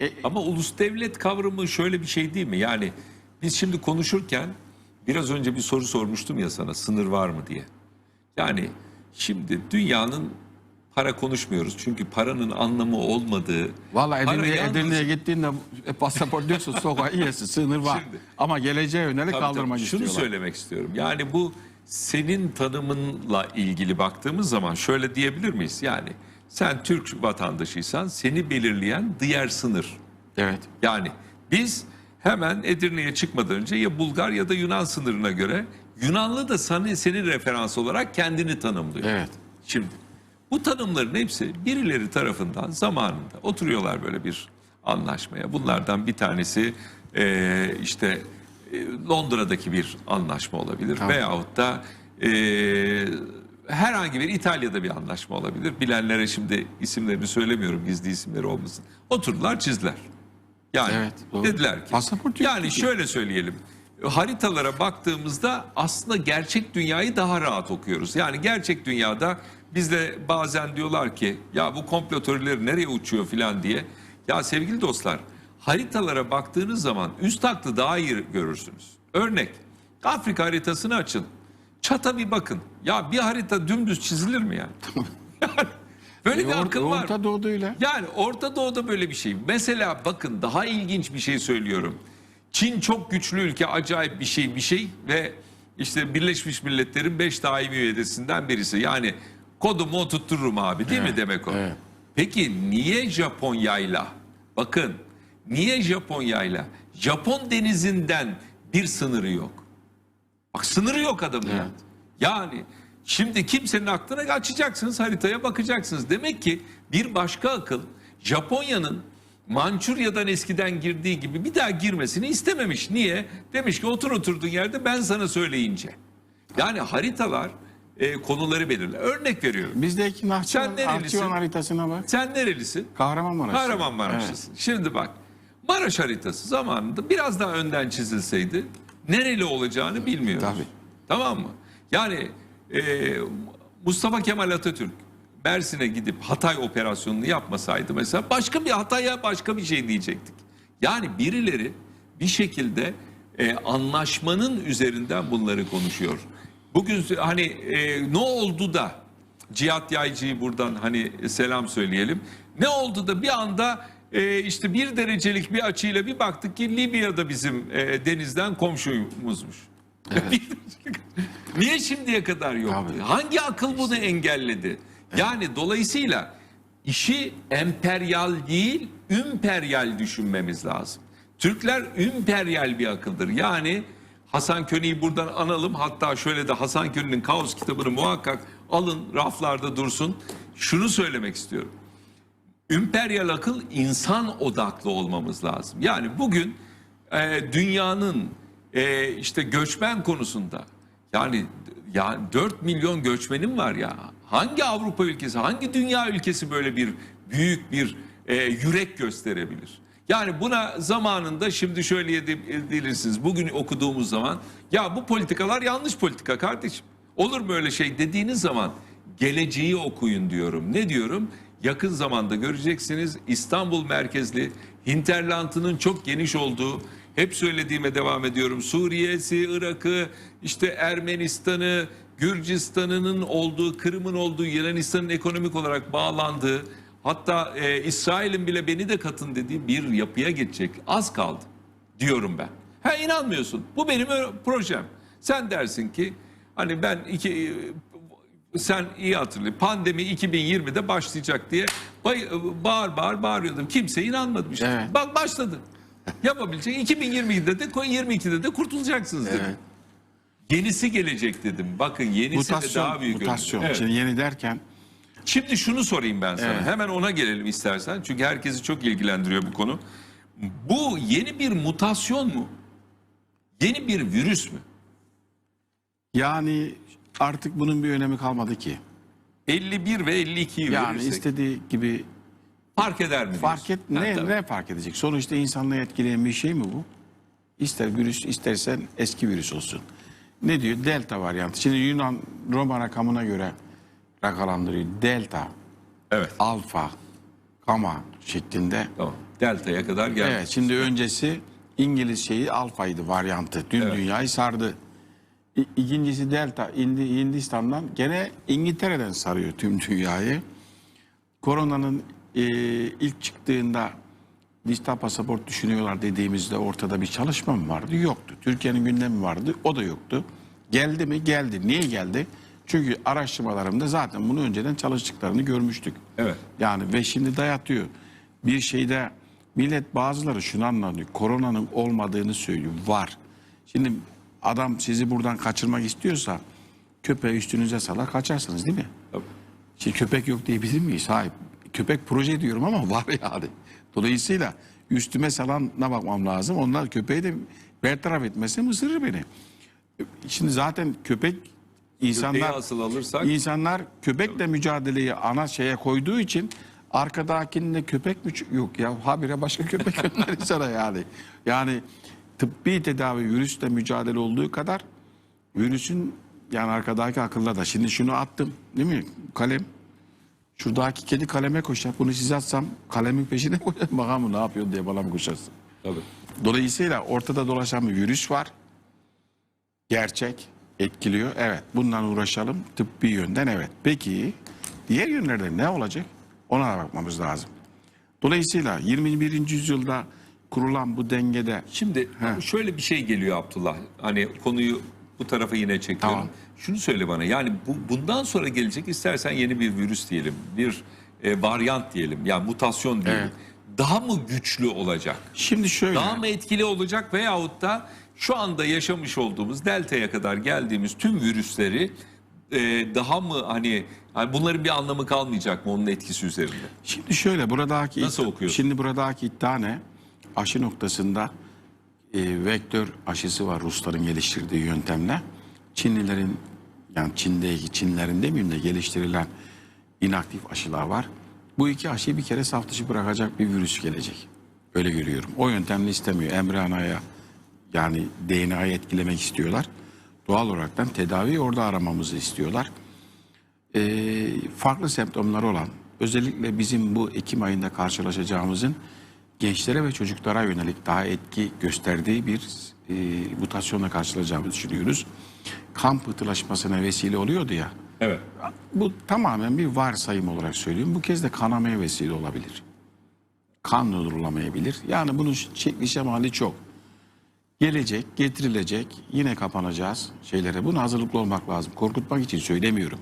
E, Ama ulus devlet kavramı şöyle bir şey değil mi? Yani biz şimdi konuşurken biraz önce bir soru sormuştum ya sana sınır var mı diye. Yani şimdi dünyanın para konuşmuyoruz. Çünkü paranın anlamı olmadığı. Valla Edirne'ye yalnız- Edirne'ye gittiğinde e, pasaport diyorsun sokağa iyisi sınır var. Şimdi- Ama geleceğe yönelik Tabii, kaldırmak tabii. Şunu istiyorlar. söylemek istiyorum. Yani bu senin tanımınla ilgili baktığımız zaman şöyle diyebilir miyiz? Yani sen Türk vatandaşıysan seni belirleyen diğer sınır. Evet. Yani biz hemen Edirne'ye çıkmadan önce ya Bulgar ya da Yunan sınırına göre Yunanlı da seni, senin referans olarak kendini tanımlıyor. Evet. Şimdi bu tanımların hepsi birileri tarafından zamanında oturuyorlar böyle bir anlaşmaya. Bunlardan bir tanesi eee, işte e, Londra'daki bir anlaşma olabilir Tamam. veyahut da eee, herhangi bir İtalya'da bir anlaşma olabilir. Bilenlere şimdi isimlerini söylemiyorum gizli isimleri olmasın. Oturdular çizdiler. Yani Evet, doğru. dediler ki Pasaport yani ki. şöyle söyleyelim. Haritalara baktığımızda aslında gerçek dünyayı daha rahat okuyoruz. Yani gerçek dünyada bizde bazen diyorlar ki ya bu komplo teorileri nereye uçuyor filan diye. Ya sevgili dostlar haritalara baktığınız zaman üst hattı daha iyi görürsünüz. Örnek Afrika haritasını açın. Çata bir bakın. Ya bir harita dümdüz çizilir mi yani? yani böyle bir E, Or- akıl var. Orta Doğu'yla. Yani Orta Doğu'da böyle bir şey. Mesela bakın daha ilginç bir şey söylüyorum. Çin çok güçlü ülke, acayip bir şey bir şey ve işte Birleşmiş Milletler'in 5 daimi üyesinden birisi. Yani kodumu oturturum abi değil mi Evet, demek o? evet. Peki niye Japonya'yla? Bakın niye Japonya'yla? Japon denizinden bir sınırı yok. Bak sınırı yok adamın. Evet. Yani şimdi kimsenin aklına açacaksınız haritaya bakacaksınız. Demek ki bir başka akıl Japonya'nın Mançurya'dan eskiden girdiği gibi bir daha girmesini istememiş. Niye? Demiş ki otur oturduğun yerde ben sana söyleyince. Yani haritalar e, konuları belirler. Örnek veriyorum. Bizdeki Nahçıvan, Sen nerelisin? Haritasına bak. Sen nerelisin? Kahramanmaraş. Kahramanmaraşlısın. Şimdi bak Maraş haritası zamanında biraz daha önden çizilseydi nereli olacağını bilmiyoruz. Tabii. Tamam mı? Yani e, Mustafa Kemal Atatürk Mersin'e gidip Hatay operasyonunu yapmasaydı mesela başka bir Hatay'a başka bir şey diyecektik. Yani birileri bir şekilde e, anlaşmanın üzerinden bunları konuşuyor. Bugün hani e, ne oldu da Cihat Yaycı'yı buradan hani selam söyleyelim. Ne oldu da bir anda e, işte bir derecelik bir açıyla bir baktık ki Libya'da bizim e, denizden komşumuzmuş. Niye şimdiye kadar yok? Tabii. Hangi akıl bunu engelledi? Yani dolayısıyla işi emperyal değil, ümperyal düşünmemiz lazım. Türkler ümperyal bir akıldır. Yani Hasan Köni'yi buradan analım. Hatta şöyle de Hasan Köni'nin Kaos kitabını muhakkak alın, raflarda dursun. Şunu söylemek istiyorum. Ümperyal akıl insan odaklı olmamız lazım. Yani bugün e, dünyanın e, işte göçmen konusunda yani ya 4 milyon göçmenim var ya. Hangi Avrupa ülkesi, hangi dünya ülkesi böyle bir büyük bir e, yürek gösterebilir? Yani buna zamanında şimdi şöyle edilirsiniz. Bugün okuduğumuz zaman ya bu politikalar yanlış politika kardeşim. Olur mu öyle şey dediğiniz zaman geleceği okuyun diyorum. Ne diyorum? Yakın zamanda göreceksiniz İstanbul merkezli hinterlandının çok geniş olduğu hep söylediğime devam ediyorum. Suriye'si, Irak'ı, işte Ermenistan'ı, Gürcistan'ın olduğu, Kırım'ın olduğu, Yunanistan'ın ekonomik olarak bağlandığı, hatta e, İsrail'in bile beni de katın dediği bir yapıya geçecek. Az kaldı diyorum ben. Ha inanmıyorsun. Bu benim projem. Sen dersin ki hani ben iki sen iyi hatırlıyorsun. Pandemi 2020'de başlayacak diye bağır bağır bağırıyordum. Kimse inanmadı işte. Evet. Bak başladı. Yapabilecek 2022'de de 22'de de kurtulacaksınız dedim. Evet. Yenisi gelecek dedim. Bakın yenisi de Mutasyon. daha büyük. mutasyon. Evet. Şimdi yeni derken Şimdi şunu sorayım ben sana. Evet. Hemen ona gelelim istersen. Çünkü herkesi çok ilgilendiriyor bu konu. Bu yeni bir mutasyon mu? Yeni bir virüs mü? yani artık bunun bir önemi kalmadı ki. 51 ve 52'yi Yani verirsek istediği gibi fark eder mi? fark et diyorsun? Ha, ne ne fark edecek? Sonuçta insanlığı etkileyen bir şey mi bu? İster virüs istersen eski virüs olsun. Ne diyor? Delta varyantı. Şimdi Yunan Roma rakamına göre rakalandırıyor. Delta, Evet. alfa, gamma, şeklinde. Tamam. Delta'ya kadar geldi. Evet şimdi öncesi İngiliz şeyi alfaydı varyantı. Tüm Evet. dünyayı sardı. İkincisi delta Hindi, Hindistan'dan gene İngiltere'den sarıyor tüm dünyayı. Koronanın e, ilk çıktığında dijital pasaport düşünüyorlar dediğimizde ortada bir çalışma mı vardı? Yoktu. Türkiye'nin gündemi vardı. O da yoktu. Geldi mi? Geldi. Niye geldi? Çünkü araştırmalarımda zaten bunu önceden çalıştıklarını görmüştük. Evet. Yani ve şimdi dayatıyor. Bir şeyde millet bazıları şunu anlıyor. Koronanın olmadığını söylüyor. Var. Şimdi adam sizi buradan kaçırmak istiyorsa köpeği üstünüze salar kaçarsınız değil mi? Tabii. Şimdi köpek yok diyebilir miyiz? Hayır. Köpek proje diyorum ama var yani. Dolayısıyla üstüme salana bakmam lazım. Onlar köpeği de bertaraf etmesi ısırır beni. Şimdi zaten köpek insanlar asıl alırsak insanlar köpekle mücadeleyi ana şeye koyduğu için arkadakinde köpek mi yok ya habire başka köpek gönderir sana yani. Yani tıbbi tedavi virüsle mücadele olduğu kadar virüsün yani arkadaki akılda da. Şimdi şunu attım değil mi? Kalem. Şuradaki kedi kaleme koşar. Bunu size atsam kalemin peşine koşar. Bakalım ne yapıyor diye bana mı koşarsın? tabii. Dolayısıyla ortada dolaşan bir virüs var. Gerçek, etkiliyor. Evet, bundan uğraşalım. Tıbbi yönden evet. Peki diğer yönlerde ne olacak? Ona da bakmamız lazım. Dolayısıyla 21. yüzyılda kurulan bu dengede Şimdi şöyle bir şey geliyor Abdullah. Hani konuyu bu tarafa yine çekiyorum. Tamam. Şunu söyle bana. Yani bu bundan sonra gelecek istersen yeni bir virüs diyelim. Bir e, varyant diyelim. Yani mutasyon diyelim. Evet. Daha mı güçlü olacak? şimdi şöyle Daha mı etkili olacak veyahut da şu anda yaşamış olduğumuz delta'ya kadar geldiğimiz tüm virüsleri e, daha mı hani, hani bunların bir anlamı kalmayacak mı onun etkisi üzerinde? Şimdi şöyle buradaki Nasıl okuyorsun? Şimdi buradaki iddia ne? Aşı noktasında e, vektör aşısı var Rusların geliştirdiği yöntemle. Çinlilerin yani Çin'deki Çinlerin demeyeyim de geliştirilen inaktif aşılar var. Bu iki aşıyı bir kere saf dışı bırakacak bir virüs gelecek. Öyle görüyorum. O yöntemle istemiyor. Embriyonaya yani DNA'yı etkilemek istiyorlar. Doğal olaraktan tedaviyi orada aramamızı istiyorlar e, farklı semptomları olan özellikle bizim bu Ekim ayında karşılaşacağımızın gençlere ve çocuklara yönelik daha etki gösterdiği bir e, mutasyonla karşılaşacağımızı düşünüyoruz. Kan pıhtılaşmasına vesile oluyordu ya. Evet. Bu tamamen bir varsayım olarak söylüyorum. Bu kez de kanamaya vesile olabilir. Kan durdurulamayabilir. Yani bunun şekli şemali çok. Gelecek, getirilecek, yine kapanacağız şeylere. Buna hazırlıklı olmak lazım. Korkutmak için söylemiyorum.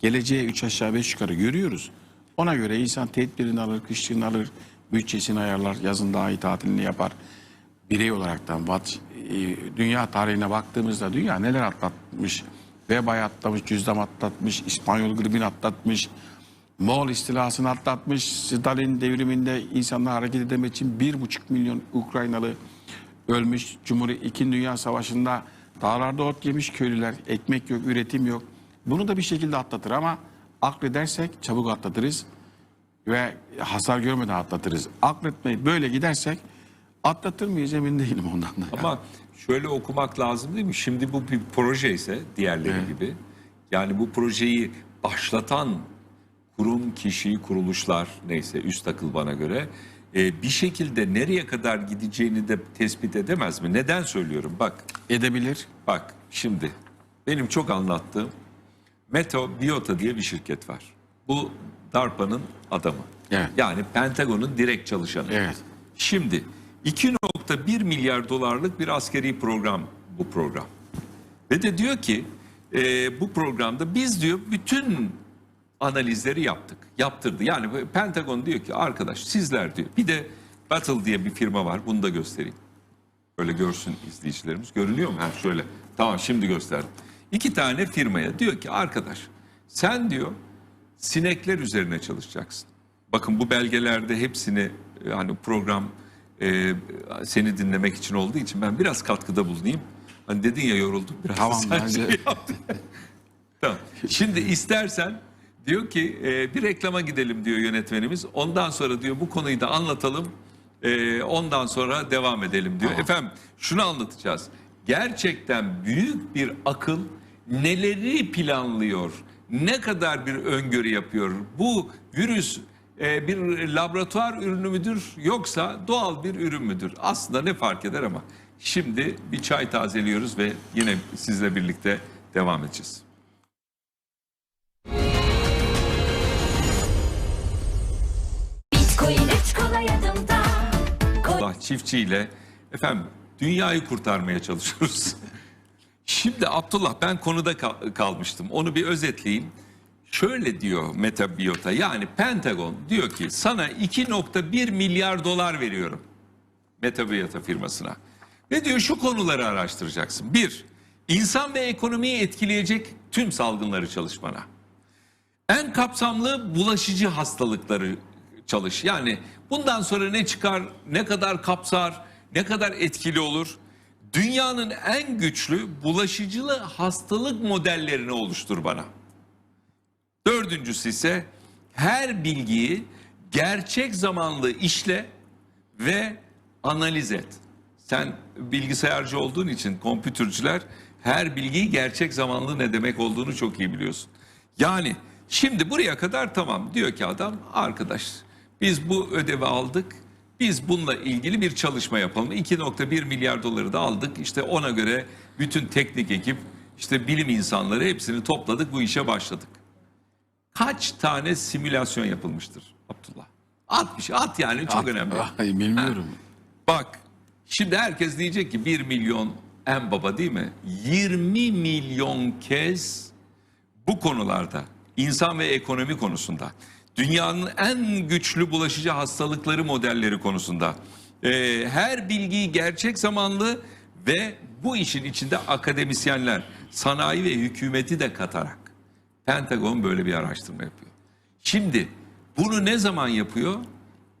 Geleceğe üç aşağı beş yukarı görüyoruz. Ona göre insan tedbirini alır, kışlığını alır, bütçesini ayarlar, yazın daha iyi tatilini yapar. Birey olaraktan e, dünya tarihine baktığımızda dünya neler atlatmış. Veba'yı atlatmış, cüzdan atlatmış, İspanyol gribini atlatmış. Moğol istilasını atlatmış. Stalin devriminde insanlar hareket edemek için bir buçuk milyon Ukraynalı ölmüş. Cumhuriyet İkinci Dünya Savaşı'nda dağlarda ot yemiş köylüler. Ekmek yok, üretim yok. Bunu da bir şekilde atlatır ama akledersek çabuk atlatırız ve hasar görmeden atlatırız. Akletmeyi böyle gidersek atlatır mıyız emin değilim ondan da. Ama şöyle okumak lazım değil mi? Şimdi bu bir proje ise diğerleri gibi. Yani bu projeyi başlatan kurum, kişi, kuruluşlar neyse üst akıl bana göre e, bir şekilde nereye kadar gideceğini de tespit edemez mi? Neden söylüyorum? Bak, Edebilir. bak şimdi benim çok anlattığım Meto Biota diye bir şirket var. Bu DARPA'nın adamı. Evet. Yani Pentagon'un direkt çalışanı. Evet. Şimdi 2.1 milyar dolarlık bir askeri program bu program. Ve de diyor ki e, bu programda biz diyor bütün analizleri yaptık. Yaptırdı. Yani Pentagon diyor ki arkadaş sizler diyor. Bir de Battle diye bir firma var. Bunu da göstereyim. Böyle görsün izleyicilerimiz. Görünüyor mu? Ha şöyle. Tamam şimdi gösterdim. İki tane firmaya diyor ki arkadaş sen diyor sinekler üzerine çalışacaksın. Bakın bu belgelerde hepsini e, hani program e, seni dinlemek için olduğu için ben biraz katkıda bulunayım. Hani dedin ya yoruldum biraz. Tamam, bence- şey tamam. Şimdi istersen diyor ki e, bir reklama gidelim diyor yönetmenimiz. Ondan sonra diyor bu konuyu da anlatalım. E, ondan sonra devam edelim diyor. Efendim şunu anlatacağız. Gerçekten büyük bir akıl neleri planlıyor? Ne kadar bir öngörü yapıyor? Bu virüs e, bir laboratuvar ürünü müdür yoksa doğal bir ürün müdür? Aslında ne fark eder ama şimdi bir çay tazeliyoruz ve yine sizle birlikte devam edeceğiz. Allah çiftçiyle efendim dünyayı kurtarmaya çalışıyoruz. Şimdi Abdullah ben konuda kal- kalmıştım. Onu bir özetleyeyim. Şöyle diyor Meta Biota yani Pentagon diyor ki sana 2.1 milyar dolar veriyorum. Meta Biota firmasına. Ve diyor şu konuları araştıracaksın. Bir, insan ve ekonomiyi etkileyecek tüm salgınları çalışmana. En kapsamlı bulaşıcı hastalıkları çalış. Yani bundan sonra ne çıkar, ne kadar kapsar, ne kadar etkili olur? Dünyanın en güçlü bulaşıcılı hastalık modellerini oluştur bana. Dördüncüsü ise her bilgiyi gerçek zamanlı işle ve analiz et. Sen bilgisayarcı olduğun için kompütürcüler her bilgiyi gerçek zamanlı ne demek olduğunu çok iyi biliyorsun. Yani şimdi buraya kadar tamam diyor ki adam arkadaş biz bu ödevi aldık. Biz bununla ilgili bir çalışma yapalım. 2.1 milyar doları da aldık. İşte ona göre bütün teknik ekip, işte bilim insanları hepsini topladık bu işe başladık. Kaç tane simülasyon yapılmıştır Abdullah? At bir şey, at yani çok önemli. Ay, bilmiyorum. Bak şimdi herkes diyecek ki 1 milyon en baba değil mi? 20 milyon kez bu konularda insan ve ekonomi konusunda dünyanın en güçlü bulaşıcı hastalıkları modelleri konusunda e, her bilgiyi gerçek zamanlı ve bu işin içinde akademisyenler, sanayi ve hükümeti de katarak Pentagon böyle bir araştırma yapıyor. Şimdi bunu ne zaman yapıyor?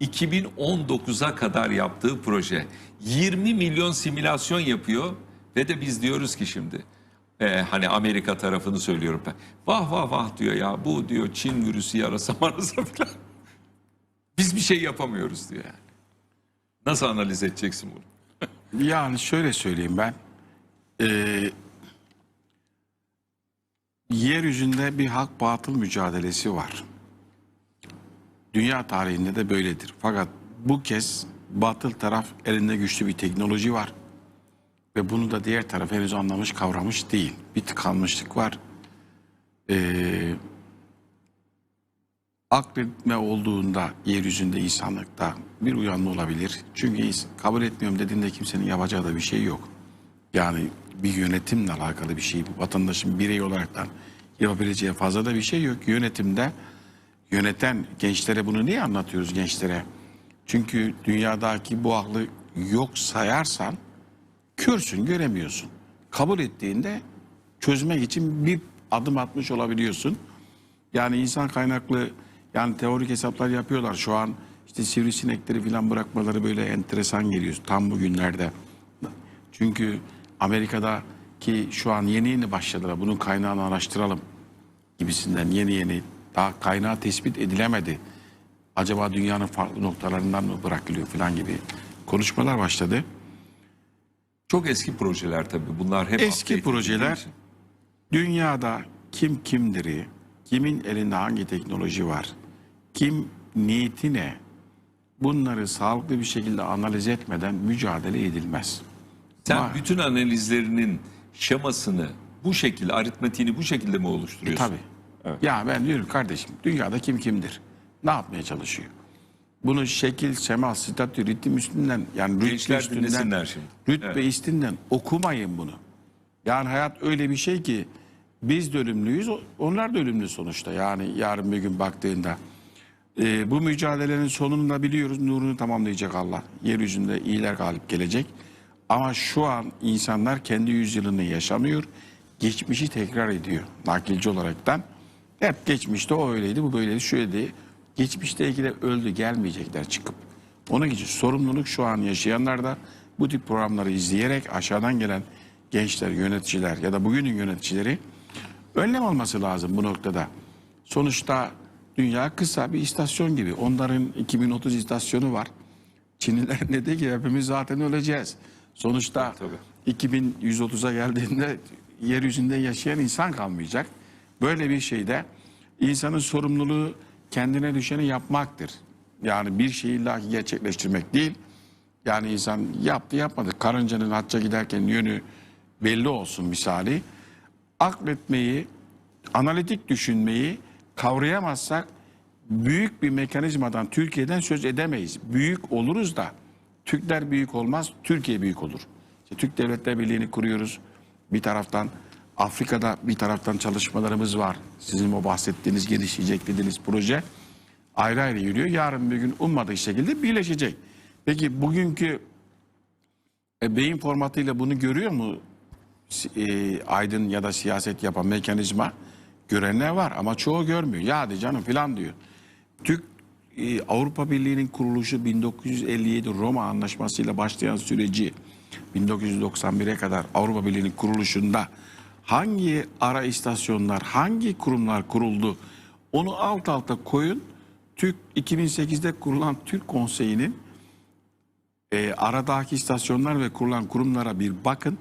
2019'a kadar yaptığı proje 20 milyon simülasyon yapıyor ve de biz diyoruz ki şimdi e, hani Amerika tarafını söylüyorum ben. Vah vah vah diyor ya bu diyor Çin virüsü yarasa marasa falan. Biz bir şey yapamıyoruz diyor yani. Nasıl analiz edeceksin bunu? Yani şöyle söyleyeyim ben. Ee, yeryüzünde bir hak batıl mücadelesi var. Dünya tarihinde de böyledir. Fakat bu kez batıl taraf elinde güçlü bir teknoloji var. Ve bunu da diğer taraf henüz anlamış kavramış değil. Bir tıkanmışlık var. Ee, akletme olduğunda yeryüzünde insanlıkta bir uyanma olabilir. Çünkü kabul etmiyorum dediğinde kimsenin yapacağı da bir şey yok. Yani bir yönetimle alakalı bir şey. Bu vatandaşın birey olaraktan yapabileceği fazla da bir şey yok. Yönetimde yöneten gençlere bunu niye anlatıyoruz gençlere? Çünkü dünyadaki bu aklı yok sayarsan körsün göremiyorsun. Kabul ettiğinde çözmek için bir adım atmış olabiliyorsun. Yani insan kaynaklı yani teorik hesaplar yapıyorlar şu an işte sivrisinekleri falan bırakmaları böyle enteresan geliyor tam bugünlerde. Çünkü Amerika'da ki şu an yeni yeni başladılar bunun kaynağını araştıralım gibisinden yeni yeni daha kaynağı tespit edilemedi. Acaba dünyanın farklı noktalarından mı bırakılıyor falan gibi konuşmalar başladı. Çok eski projeler tabii bunlar hep Eski update projeler için. dünyada kim kimdiri, kimin elinde hangi teknoloji var, kim niyeti ne bunları sağlıklı bir şekilde analiz etmeden mücadele edilmez. Sen Var. bütün analizlerinin şemasını bu şekilde, aritmetiğini bu şekilde mi oluşturuyorsun? Tabii. Ya ben diyorum kardeşim dünyada kim kimdir? Ne yapmaya çalışıyor? Bunu şekil, sema, statü, ritim üstünden yani rütbe Gençler üstünden, dinlesinler şimdi. rütbe üstünden okumayın bunu. Yani hayat öyle bir şey ki biz de ölümlüyüz, o- onlar da ölümlü sonuçta. Yani yarın bir gün baktığında e, bu mücadelenin sonunu da biliyoruz. Nurunu tamamlayacak Allah. Yeryüzünde iyiler galip gelecek. Ama şu an insanlar kendi yüzyılını yaşamıyor. Geçmişi tekrar ediyor nakilci olaraktan. Hep geçmişte o öyleydi, bu böyleydi, şöyleydi. Geçmişteki de öldü, gelmeyecekler çıkıp. Onun için sorumluluk şu an yaşayanlarda bu tip programları izleyerek aşağıdan gelen gençler, yöneticiler ya da bugünün yöneticileri önlem alması lazım bu noktada. Sonuçta dünya kısa bir istasyon gibi. Onların 2030 istasyonu var. Çinliler ne de ki hepimiz zaten öleceğiz. Sonuçta Tabii. 2130'a geldiğinde yeryüzünde yaşayan insan kalmayacak. Böyle bir şeyde insanın sorumluluğu kendine düşeni yapmaktır. Yani bir şeyi illaki gerçekleştirmek değil. Yani insan yaptı yapmadı. Karıncanın hacca giderken yönü belli olsun misali. Akletmeyi, analitik düşünmeyi kavrayamazsak büyük bir mekanizmadan Türkiye'den söz edemeyiz. Büyük oluruz da Türkler büyük olmaz, Türkiye büyük olur. İşte Türk Devletler Birliği'ni kuruyoruz. Bir taraftan Afrika'da bir taraftan çalışmalarımız var. Sizin o bahsettiğiniz genişleyecek dediğiniz proje ayrı ayrı yürüyor. Yarın bir gün ummadığı şekilde birleşecek. Peki bugünkü e, beyin formatıyla bunu görüyor mu e, aydın ya da siyaset yapan mekanizma? Görenler var ama çoğu görmüyor. Ya hadi canım filan diyor. Türk e, Avrupa Birliği'nin kuruluşu 1957 Roma Anlaşması'yla başlayan süreci 1991'e kadar Avrupa Birliği'nin kuruluşunda hangi ara istasyonlar, hangi kurumlar kuruldu onu alt alta koyun. Türk 2008'de kurulan Türk Konseyi'nin e, aradaki istasyonlar ve kurulan kurumlara bir bakın.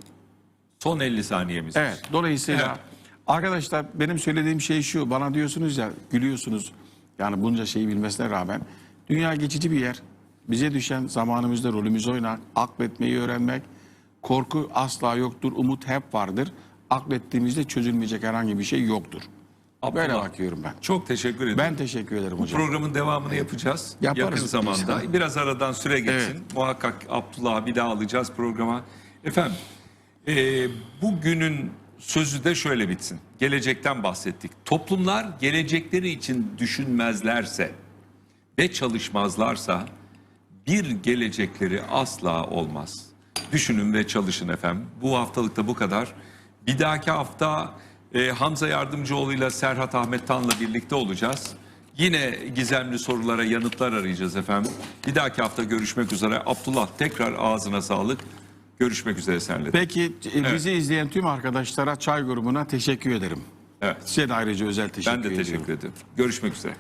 Son 50 saniyemiz. Evet. Dolayısıyla Evet. arkadaşlar benim söylediğim şey şu. Bana diyorsunuz ya gülüyorsunuz. Yani bunca şeyi bilmesine rağmen dünya geçici bir yer. Bize düşen zamanımızda rolümüzü oynamak, akletmeyi öğrenmek. Korku asla yoktur, umut hep vardır. Aklettiğimizde çözülmeyecek herhangi bir şey yoktur. Böyle Abdullah, bakıyorum ben. Çok teşekkür ederim. Ben teşekkür ederim hocam. Programın devamını yapacağız. Yaparız. Yakın zamanda. İnşallah. Biraz aradan süre geçsin. Evet. Muhakkak Abdullah'ı bir daha alacağız programa. Efendim e, bugünün sözü de şöyle bitsin. Gelecekten bahsettik. Toplumlar gelecekleri için düşünmezlerse ve çalışmazlarsa bir gelecekleri asla olmaz. Düşünün ve çalışın efendim. Bu haftalıkta bu kadar. Bir dahaki hafta e, Hamza Yardımcıoğlu ile Serhat Ahmet Tan'la birlikte olacağız. Yine gizemli sorulara yanıtlar arayacağız efendim. Bir dahaki hafta görüşmek üzere. Abdullah tekrar ağzına sağlık. Görüşmek üzere senle. Peki e, bizi izleyen tüm arkadaşlara çay grubuna teşekkür ederim. Evet. Size de ayrıca özel teşekkür Ben de teşekkür ederim. Görüşmek üzere.